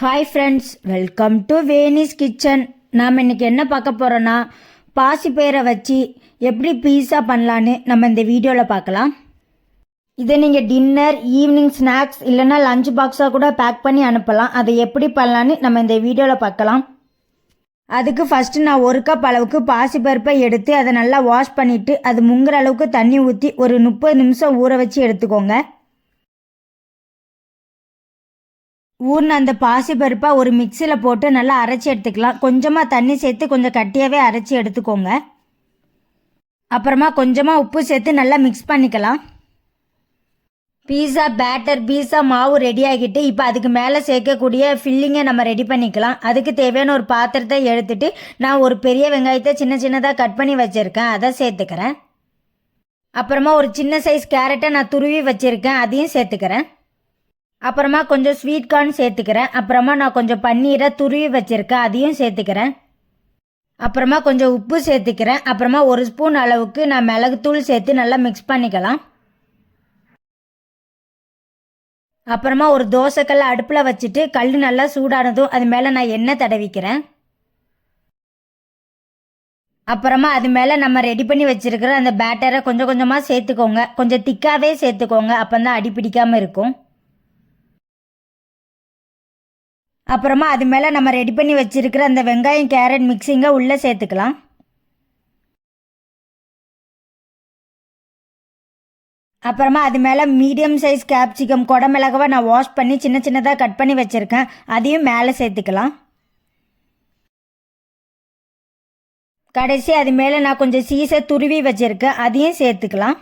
Hi friends welcome to Venis kitchen நாம் இன்னைக்கு என்ன பார்க்க போகிறோன்னா பாசிப்பயிரை வச்சு எப்படி பீஸா பண்ணலான்னு நம்ம இந்த வீடியோவில் பார்க்கலாம். இதை நீங்கள் டின்னர் ஈவினிங் ஸ்நாக்ஸ் இல்லைன்னா லஞ்ச் பாக்ஸாக கூட பேக் பண்ணி அனுப்பலாம். அதை எப்படி பண்ணலான்னு நம்ம இந்த வீடியோவில் பார்க்கலாம். அதுக்கு ஃபஸ்ட்டு நான் ஒரு கப் அளவுக்கு பாசிப்பருப்பை எடுத்து அதை நல்லா வாஷ் பண்ணிவிட்டு அது முங்குற அளவுக்கு தண்ணி ஊற்றி ஒரு முப்பது நிமிஷம் ஊற வச்சு எடுத்துக்கோங்க. ஊர்ன அந்த பாசி பருப்பை ஒரு மிக்சியில் போட்டு நல்லா அரைச்சி எடுத்துக்கலாம். கொஞ்சமாக தண்ணி சேர்த்து கொஞ்சம் கட்டியாகவே அரைச்சி எடுத்துக்கோங்க. அப்புறமா கொஞ்சமாக உப்பு சேர்த்து நல்லா மிக்ஸ் பண்ணிக்கலாம். பீஸா பேட்டர் பீஸா மாவு ரெடி ஆகிட்டு இப்போ அதுக்கு மேலே சேர்க்கக்கூடிய ஃபில்லிங்கை நம்ம ரெடி பண்ணிக்கலாம். அதுக்கு தேவையான ஒரு பாத்திரத்தை எடுத்துட்டு நான் ஒரு பெரிய வெங்காயத்தை சின்ன சின்னதாக கட் பண்ணி வச்சுருக்கேன். அதை சேர்த்துக்கிறேன். அப்புறமா ஒரு சின்ன சைஸ் கேரட்டை நான் துருவி வச்சுருக்கேன். அதையும் சேர்த்துக்கிறேன். அப்புறமா கொஞ்சம் ஸ்வீட் கார்ன் சேர்த்துக்கிறேன். அப்புறமா நான் கொஞ்சம் பன்னீரை துருவி வச்சுருக்கேன். அதையும் சேர்த்துக்கிறேன். அப்புறமா கொஞ்சம் உப்பு சேர்த்துக்கிறேன். அப்புறமா ஒரு ஸ்பூன் அளவுக்கு நான் மிளகுத்தூள் சேர்த்து நல்லா மிக்ஸ் பண்ணிக்கலாம். அப்புறமா ஒரு தோசைக்கல் அடுப்பில் வச்சுட்டு கல் நல்லா சூடானதும் அது மேலே நான் எண்ணெய் தடவிக்கிறேன். அப்புறமா அது மேலே நம்ம ரெடி பண்ணி வச்சிருக்கிற அந்த பேட்டரை கொஞ்சம் கொஞ்சமாக சேர்த்துக்கோங்க. கொஞ்சம் திக்காகவே சேர்த்துக்கோங்க. அப்போ தான் அடி பிடிக்காமல் இருக்கும். அப்புறமா அது மேலே நம்ம ரெடி பண்ணி வச்சிருக்கிற அந்த வெங்காயம் கேரட் மிக்சிங்கை உள்ளே சேர்த்துக்கலாம். அப்புறமா அது மேலே மீடியம் சைஸ் கேப்சிகம் குடமிளகவை நான் வாஷ் பண்ணி சின்ன சின்னதாக கட் பண்ணி வச்சுருக்கேன். அதையும் மேலே சேர்த்துக்கலாம். கடைசி அது மேலே நான் கொஞ்சம் சீசை துருவி வச்சுருக்கேன். அதையும் சேர்த்துக்கலாம்.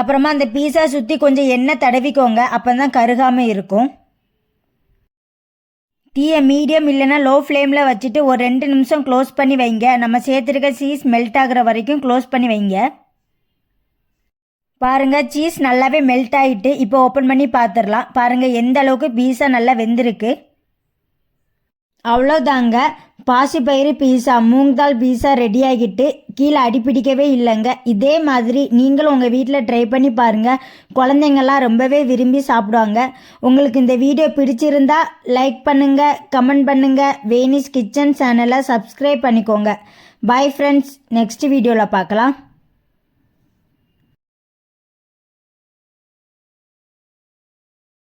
அப்புறமா அந்த பீஸா சுற்றி கொஞ்சம் எண்ணெய் தடவிக்கோங்க. அப்போ தான் கருகாமல் இருக்கும். தீயை மீடியம் இல்லைன்னா லோ ஃப்ளேமில் வச்சுட்டு ஒரு ரெண்டு நிமிஷம் க்ளோஸ் பண்ணி வைங்க. நம்ம சேர்த்துருக்க சீஸ் மெல்ட் ஆகுற வரைக்கும் க்ளோஸ் பண்ணி வைங்க. பாருங்கள் சீஸ் நல்லாவே மெல்ட் ஆகிட்டு இப்போ ஓப்பன் பண்ணி பார்த்துடலாம் பாருங்கள் எந்த அளவுக்கு பீஸா நல்லா வெந்திருக்கு. அவ்வளோதாங்க பாசிப்பயிறு பீஸா மூங் தால் பீஸா ரெடி ஆகிட்டு கீழே அடிப்பிடிக்கவே இல்லைங்க. இதே மாதிரி நீங்களும் உங்கள் வீட்டில் ட்ரை பண்ணி பாருங்கள் குழந்தைங்கள்லாம் ரொம்பவே விரும்பி சாப்பிடுவாங்க. உங்களுக்கு இந்த வீடியோ பிடிச்சிருந்தா லைக் பண்ணுங்கள் கமெண்ட் பண்ணுங்கள் வேனிஸ் கிச்சன் சேனலை சப்ஸ்கிரைப் பண்ணிக்கோங்க. பாய் ஃப்ரெண்ட்ஸ் நெக்ஸ்ட் வீடியோவில் பார்க்கலாம்.